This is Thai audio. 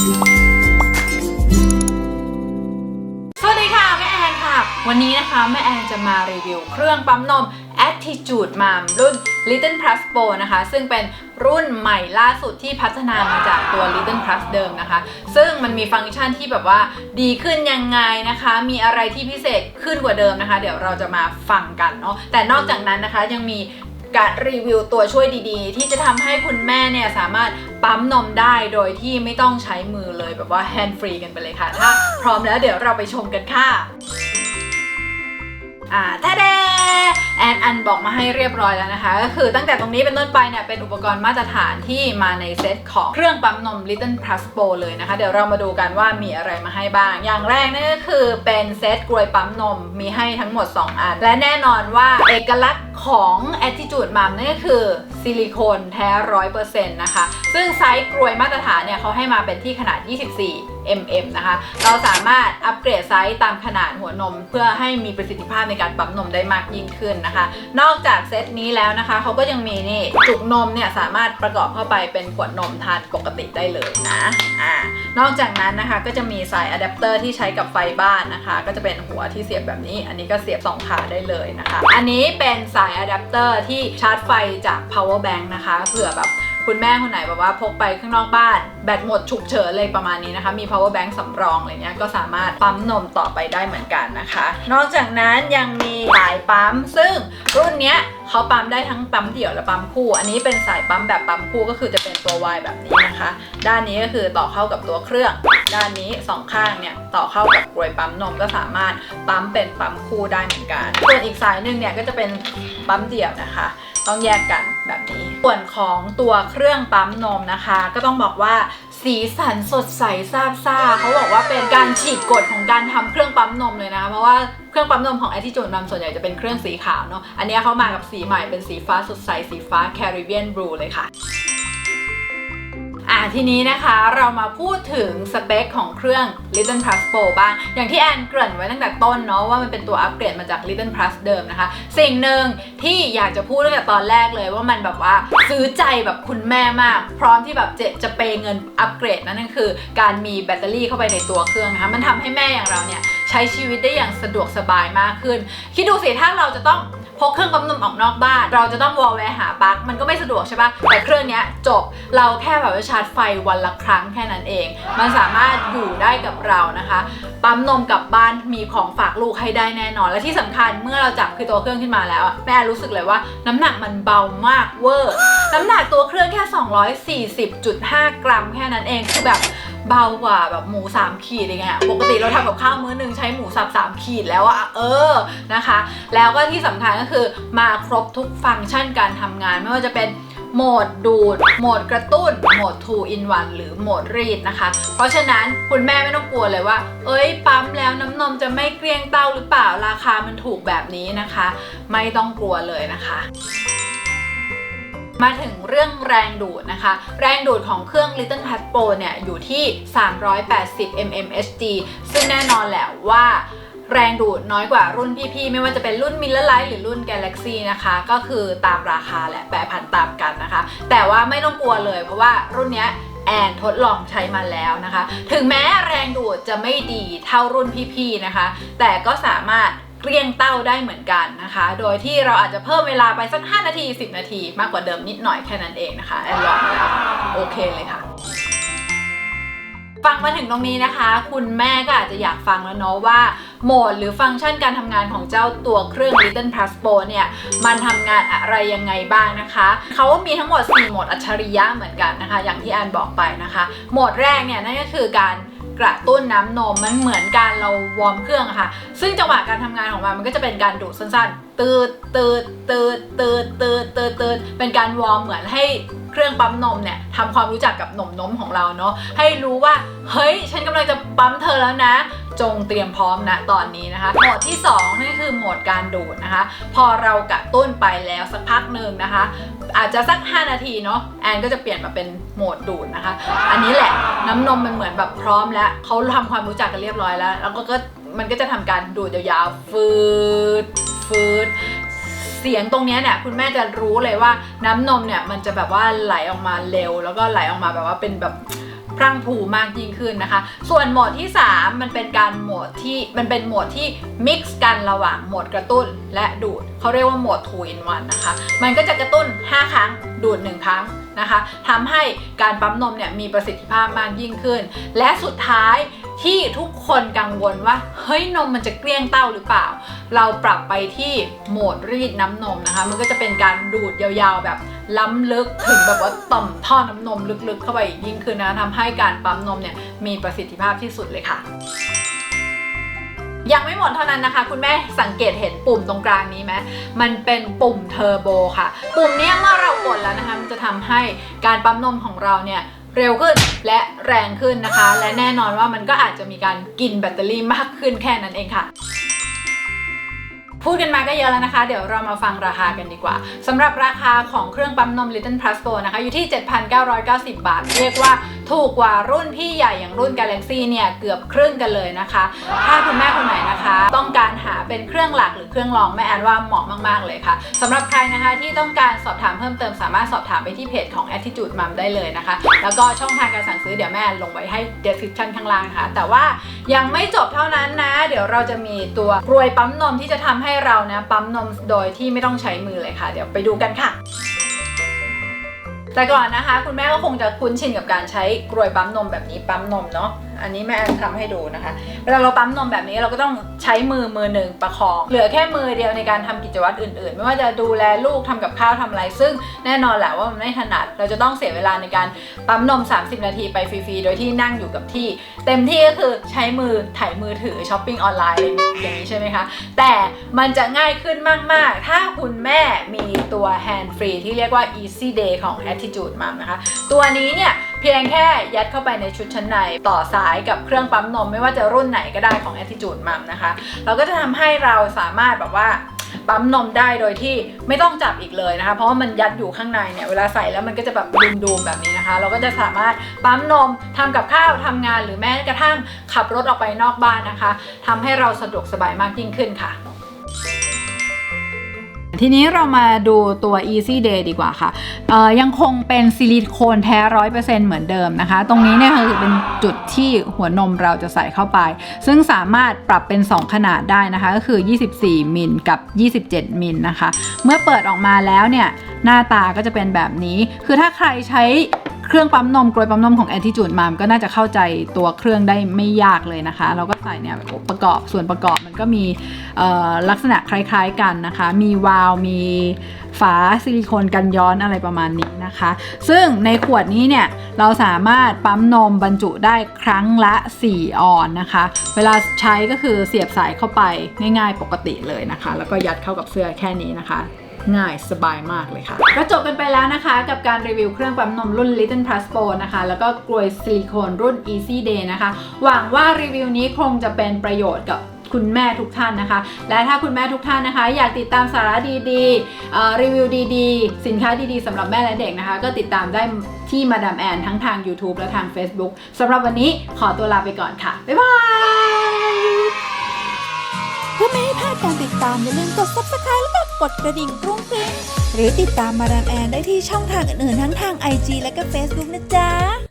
สวัสดีค่ะ แม่แอนค่ะ วันนี้นะคะแม่แอนจะมารีวิวเครื่องปั๊มนม Attitude Mom รุ่น Little Plus Pro นะคะ ซึ่งเป็นรุ่นใหม่ล่าสุดที่พัฒนามาจากตัว Little Plus เดิมนะคะ ซึ่งมันมีฟังก์ชันที่แบบว่าดีขึ้นยังไงนะคะ มีอะไรที่พิเศษขึ้นกว่าเดิมนะคะ เดี๋ยวเราจะมาฟังกันเนาะแต่นอกจากนั้นนะคะยังมี การรีวิวตัวช่วยดีๆ ที่จะทำให้คุณแม่เนี่ยสามารถปั๊มนมได้โดยที่ไม่ต้องใช้มือเลยแบบว่าแฮนด์ฟรีกันไปเลยค่ะ ถ้าพร้อมแล้วเดี๋ยวเราไปชมกันค่ะอ่าท่าเดแอนอันบอกมาให้เรียบร้อยแล้วนะคะ ก็คือตั้งแต่ตรงนี้เป็นต้นไปเนี่ยเป็นอุปกรณ์มาตรฐานที่มาในเซตของเครื่องปั๊มนม Little Plus Pro เลยนะคะ เดี๋ยวเรามาดูกันว่ามีอะไรมาให้บ้าง อย่างแรกนั่นก็คือเป็นเซตกลวยปั๊มนมมีให้ทั้งหมด 2 อัน และแน่นอนว่าเอกลักษณ์ ของ Attitude Mom นั่นก็คือซิลิโคนแท้ร้อยเปอร์เซ็นต์นะคะ ซึ่งไซส์กลวยมาตรฐานเนี่ยเขาให้มาเป็นที่ขนาด 24 mm นะคะ เราสามารถอัปเกรดไซส์ตามขนาดหัวนม เพื่อให้มีประสิทธิภาพในการปั๊มนมได้มากยิ่งขึ้นนะคะ นอกจากเซตนี้แล้วนะคะ เขาก็ยังมีนี่จุกนมเนี่ยสามารถประกอบเข้าไปเป็นขวดนมทานปกติได้เลยนะอ่านอกจากนั้นนะคะก็จะมีสายอะแดปเตอร์ที่ใช้กับไฟบ้านนะคะ ก็จะเป็นหัวที่เสียบแบบนี้ อันนี้ก็เสียบสองขาได้เลยนะคะ อันนี้เป็นสายอะแดปเตอร์ที่ชาร์จไฟจาก power bank นะคะเผื่อแบบคุณแม่คนไหนแบบว่าพกไปข้างนอกบ้าน แบตหมดฉุกเฉินเลยประมาณนี้นะคะ มี power bank สำรองอะไรเงี้ยก็สามารถปั๊มนมต่อไปได้เหมือนกันนะคะ นอกจากนั้นยังมีสายปั๊มซึ่ง รุ่นเนี้ยเขาปั๊มได้ทั้งปั๊มเดี่ยวและปั๊มคู่ อันนี้เป็นสายปั๊มแบบปั๊มคู่ก็คือจะเป็นตัว Y แบบนี้นะคะ ด้านนี้ก็คือต่อเข้ากับตัวเครื่อง ด้านนี้สองข้างเนี่ยต่อเข้ากับกรวยปั๊มนมก็สามารถปั๊มเป็นปั๊มคู่ได้เหมือนกัน ส่วนอีกสายหนึ่งเนี่ยก็จะเป็นปั๊มเดี่ยวนะคะ ต้องแยกกันแบบนี้ ส่วนของตัวเครื่องปั๊มนมนะคะ ก็ต้องบอกว่าสีสันสดใสซาบซ่าเขาบอกว่าเป็นการฉีกกฎของการทำเครื่องปั๊มนมเลยนะเพราะว่าเครื่องปั๊มนมของ Attitude Mom ส่วนใหญ่จะเป็นเครื่องสีขาวเนาะอันนี้เขามากับสีใหม่เป็นสีฟ้าสดใสสีฟ้าแคริบเบียนบลูเลยค่ะ อ่าทีนี้นะคะเรามาพูดถึงสเปคของเครื่อง Little Plus Pro บ้าง อย่างที่แอนเกริ่นไว้ตั้งแต่ต้นเนาะว่ามันเป็นตัวอัปเกรดมาจาก Little Plus เดิมนะคะ สิ่งหนึ่งที่อยากจะพูดตั้งแต่ตอนแรกเลยว่ามันแบบว่าซื้อใจแบบคุณแม่มาก พร้อมที่แบบจะจะเปยเงินอัปเกรดนั่นก็คือ การมีแบตเตอรี่เข้าไปในตัวเครื่องนะคะมันทำให้แม่อย่างเราเนี่ยใช้ชีวิตได้อย่างสะดวกสบายมากขึ้น คิดดูสิถ้าเราจะต้อง พกเครื่องปั๊มนมออกนอกบ้าน เราจะต้องวอลแวร์หาปลั๊กมันก็ไม่สะดวกใช่ปะแต่เครื่องนี้จบเราแค่แบบว่าชาร์จไฟวันละครั้งแค่นั้นเอง มันสามารถอยู่ได้กับเรานะคะ ปั๊มนมกลับบ้านมีของฝากลูกให้ได้แน่นอน และที่สำคัญเมื่อเราจับคือตัวเครื่องขึ้นมาแล้วแม่รู้สึกเลยว่าน้ำหนักมันเบามากเวอร์น้ำหนักตัวเครื่องแค่ 240.5 กรัมแค่นั้นเองคือแบบ เบากว่าแบบหมู 3 ขีดอะไรเงี้ยปกติเราทำกับข้าวมื้อหนึงใช้หมูสับ3ขีดแล้วอะเออนะคะ แล้วก็ที่สำคัญก็คือมาครบทุกฟังก์ชันการทำงานไม่ว่าจะเป็นโหมดดูด โหมดกระตุ้น โหมด 2 in 1 หรือโหมดรีดนะคะ เพราะฉะนั้นคุณแม่ไม่ต้องกลัวเลยว่า เอ้ย ปั๊มแล้วน้ำนมจะไม่เกลี้ยงเต้าหรือเปล่า ราคามันถูกแบบนี้นะคะ ไม่ต้องกลัวเลยนะคะ มาถึงเรื่องแรงดูดนะคะ แรงดูดของเครื่อง Little Pad Pro เนี่ย อยู่ที่ 380 mmHg ซึ่งแน่นอนแหละว่าแรงดูดน้อยกว่ารุ่นพี่ๆ ไม่ว่าจะเป็นรุ่น Miller Lite หรือรุ่น Galaxy นะคะ ก็คือตามราคาแหละแปรผันตามกันนะคะ แต่ว่าไม่ต้องกลัวเลยเพราะว่ารุ่นนี้แอนทดลองใช้มาแล้วนะคะ ถึงแม้แรงดูดจะไม่ดีเท่ารุ่นพี่ๆ นะคะ แต่ก็สามารถ เกลี้ยงเต้าได้เหมือนกันนะคะ โดยที่เราอาจจะเพิ่มเวลาไปสัก 5 นาที 10 นาที มากกว่าเดิมนิดหน่อยแค่นั้นเองนะคะแอนลองแล้วโอเคเลยค่ะฟังมาถึงตรงนี้นะคะ คุณแม่ก็อาจจะอยากฟังแล้วเนาะว่าโหมดหรือฟังก์ชันการทำงานของเจ้าตัวเครื่อง Little Plus Pro เนี่ย มันทำงานอะไรยังไงบ้างนะคะ เขาว่ามีทั้งหมด 4 โหมดอัจฉริยะเหมือนกันนะคะ อย่างที่แอนบอกไปนะคะ โหมดแรกเนี่ยนั่นก็คือการ กระตุ้นน้ำนมมันเหมือนการเราวอร์มเครื่องอะค่ะ ซึ่งจังหวะการทำงานของมันมันก็จะเป็นการดูดสั้นๆ ตืดตืดตืดตืดตืดตืดตืดเป็นการวอร์มเหมือนให้เครื่องปั๊มนมเนี่ยทำความรู้จักกับนมนมของเราเนาะให้รู้ว่า เฮ้ย ฉันกำลังจะปั๊มเธอแล้วนะ จงเตรียมพร้อมนะตอนนี้นะคะโหมดที่2นั่นคือโหมดการดูดนะคะ พอเรากระตุ้นไปแล้วสักพักหนึ่งนะคะ อาจจะสัก 5 นาทีเนาะแอนก็จะเปลี่ยนมาเป็นโหมดดูดนะคะ อันนี้แหละน้ำนมมันเหมือนแบบพร้อมแล้วเขาทำความรู้จักกันเรียบร้อยแล้ว แล้วก็ก็มันก็จะทำการดูดยาวๆฟืดฟืดเสียงตรงนี้เนี่ยคุณแม่จะรู้เลยว่าน้ำนมเนี่ยมันจะแบบว่าไหลออกมาเร็ว แล้วก็ไหลออกมาแบบว่าเป็นแบบ พรั่งพรูมากยิ่งขึ้นนะคะ ส่วนโหมดที่ 3 มันเป็นการโหมดที่มันเป็นโหมดที่มิกซ์กันระหว่างโหมดกระตุ้นและดูดเขาเรียกว่าโหมด2 in 1นะคะ มันก็จะกระตุ้น 5 ครั้งดูด 1 ครั้งนะคะทำให้การปั๊มนมเนี่ยมีประสิทธิภาพมากยิ่งขึ้น และสุดท้าย ที่ทุกคนกังวลว่า เฮ้ยนมมันจะเกลี้ยงเต้าหรือเปล่า เราปรับไปที่โหมดรีดน้ำนมนะคะ มันก็จะเป็นการดูดยาวๆแบบล้ำลึกถึงแบบว่าต่อมท่อน้ำนมลึกๆ เข้าไปยิ่งขึ้นนะทำให้การปั๊มนมเนี่ยมีประสิทธิภาพที่สุดเลยค่ะยังไม่หมดเท่านั้นนะคะ คุณแม่สังเกตเห็นปุ่มตรงกลางนี้ไหมมันเป็นปุ่มเทอร์โบค่ะ ปุ่มนี้เมื่อเรากดแล้วนะคะ มันจะทำให้การปั๊มนมของเราเนี่ย เร็วขึ้นและแรงขึ้นนะคะ และแน่นอนว่ามันก็อาจจะมีการกินแบตเตอรี่มากขึ้นแค่นั้นเองค่ะพูดกันมาก็เยอะแล้วนะคะ เดี๋ยวเรามาฟังราคากันดีกว่าสำหรับราคาของเครื่องปั๊มนม Little Plus Pro นะคะ อยู่ที่ 7,990 บาท เรียกว่า ถูกกว่ารุ่นพี่ใหญ่อย่างรุ่น Galaxy เนี่ยเกือบครึ่งกันเลยนะคะ ถ้าคุณแม่คนไหนนะคะ ต้องการหาเป็นเครื่องหลักหรือเครื่องรองแม่แอนว่าเหมาะมากๆเลยค่ะสำหรับใครนะคะที่ต้องการสอบถามเพิ่มเติมสามารถสอบถามไปที่เพจของ Attitude Mom ได้เลยนะคะ แล้วก็ช่องทางการสั่งซื้อเดี๋ยวแม่ลงไว้ให้ description ข้างล่างนะคะแต่ว่ายังไม่จบเท่านั้นนะ เดี๋ยวเราจะมีตัวกรวยปั๊มนมที่จะทำให้เรานะปั๊มนมโดยที่ไม่ต้องใช้มือเลยค่ะ เดี๋ยวไปดูกันค่ะ แต่ก่อนนะคะ คุณแม่ก็คงจะคุ้นชินกับการใช้กรวยปั๊มนมแบบนี้ปั๊มนมเนาะ อันนี้แม่แอนทำให้ดูนะคะ เวลาเราปั๊มนมแบบนี้เราก็ต้องใช้มือมือหนึ่งประคอง เหลือแค่มือเดียวในการทำกิจวัตรอื่นๆ ไม่ว่าจะดูแลลูกทำกับข้าวทำอะไร ซึ่งแน่นอนแหละว่ามันไม่ถนัด เราจะต้องเสียเวลาในการปั๊มนม 30 นาทีไปฟรีๆ โดยที่นั่งอยู่กับที่ เต็มที่ก็คือใช้มือถ่ายมือถือช้อปปิ้งออนไลน์อย่างนี้ใช่ไหมคะ แต่มันจะง่ายขึ้นมาก ๆ ถ้าคุณแม่มีตัว hand free ที่เรียกว่า easy day ของ attitude mom นะคะ ตัวนี้เนี่ย เพียงแค่ยัดเข้าไปในชุดชั้นใน ต่อสายกับเครื่องปั๊มนม ไม่ว่าจะรุ่นไหนก็ได้ของ attitude mom นะคะ เราก็จะทำให้เราสามารถแบบว่าปั๊มนมได้โดยที่ไม่ต้องจับอีกเลยนะคะ เพราะว่ามันยัดอยู่ข้างในเนี่ยเวลาใส่แล้วมันก็จะแบบดูมๆแบบนี้นะคะ เราก็จะสามารถปั๊มนมทำกับข้าวทำงานหรือแม้กระทั่งขับรถออกไปนอกบ้านนะคะทำให้เราสะดวกสบายมากยิ่งขึ้นค่ะ ทีนี้เรามาดูตัว Easy Day ดีกว่าค่ะเอ่อยังคงเป็นซิลิโคนแท้ร้อยเปอร์เซ็นต์เหมือนเดิมนะคะ ตรงนี้เนี่ยคือเป็นจุดที่หัวนมเราจะใส่เข้าไป ซึ่งสามารถปรับเป็น 2 ขนาดได้นะคะ ก็คือ 24 มิลกับ 27 มิลนะคะ เมื่อเปิดออกมาแล้วเนี่ยหน้าตาก็จะเป็นแบบนี้ คือถ้าใครใช้ เครื่องปั๊มนมกรวยปั๊มนมของ Attitude Mom ก็น่าจะเข้าใจตัวเครื่องได้ไม่ยากเลยนะคะ เราก็ใส่เนี่ยประกอบส่วนประกอบมันก็มีลักษณะคล้ายๆกันนะคะ มีวาล์วมีฝาซิลิโคนกันย้อนอะไรประมาณนี้นะคะ ซึ่งในขวดนี้เนี่ยเราสามารถปั๊มนมบรรจุได้ครั้งละ 4 ออนนะคะ เวลาใช้ก็คือเสียบสายเข้าไปง่ายๆปกติเลยนะคะ แล้วก็ยัดเข้ากับเสื้อแค่นี้นะคะ ง่ายสบายมากเลยค่ะ ก็จบกันไปแล้วนะคะกับการรีวิวเครื่องปั๊มนมรุ่น Little Plus Pro นะคะ แล้วก็กลวยซิลิโคนรุ่น Easy Day นะคะ หวังว่ารีวิวนี้คงจะเป็นประโยชน์กับคุณแม่ทุกท่านนะคะ และถ้าคุณแม่ทุกท่านนะคะ อยากติดตามสาระดีๆรีวิวดีๆ สินค้าดีๆสำหรับแม่และเด็กนะคะ ก็ติดตามได้ที่มาดามแอนทั้งทาง YouTube และทาง Facebook สำหรับวันนี้ขอตัวลาไปก่อนค่ะ บ๊ายบาย เพื่อไม่ให้พลาดการติดตามอย่าลืมกด subscribe แล้วก็ กดกระดิ่งกรุ้งกริ้งหรือติดตามมาดามแอนได้ที่ช่องทางอื่นๆทั้งทาง IG และก็ Facebook นะจ๊ะ